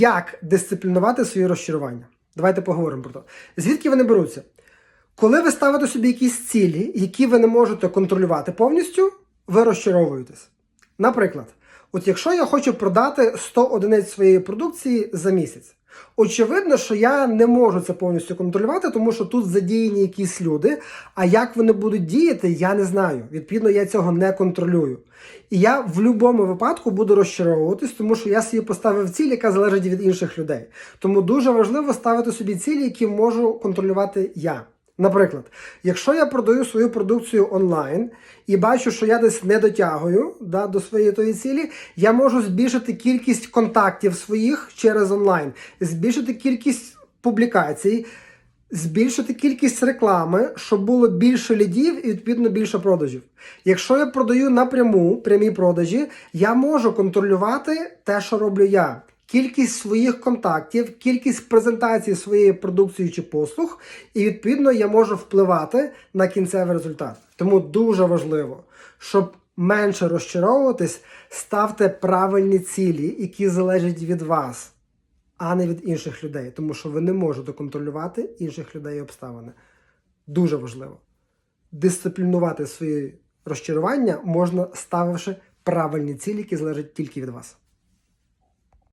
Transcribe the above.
як дисциплінувати свої розчарування. Давайте поговоримо про це. Звідки вони беруться? Коли ви ставите собі якісь цілі, які ви не можете контролювати повністю, ви розчаровуєтесь. Наприклад, от якщо я хочу продати 100 одиниць своєї продукції за місяць, очевидно, що я не можу це повністю контролювати, тому що тут задіяні якісь люди, а як вони будуть діяти, я не знаю. Відповідно, я цього не контролюю. І я в будь-якому випадку буду розчаровуватись, тому що я собі поставив ціль, яка залежить від інших людей. Тому дуже важливо ставити собі цілі, які можу контролювати я. Наприклад, якщо я продаю свою продукцію онлайн і бачу, що я десь не дотягую да, до своєї тої цілі, я можу збільшити кількість контактів своїх через онлайн, збільшити кількість публікацій, збільшити кількість реклами, щоб було більше лідів і відповідно більше продажів. Якщо я продаю напряму прямі продажі, я можу контролювати те, що роблю я. Кількість своїх контактів, кількість презентацій своєї продукції чи послуг, і відповідно я можу впливати на кінцевий результат. Тому дуже важливо, щоб менше розчаровуватись, ставте правильні цілі, які залежать від вас, а не від інших людей, тому що ви не можете контролювати інших людей і обставини. Дуже важливо. Дисциплінувати свої розчарування можна, ставивши правильні цілі, які залежать тільки від вас.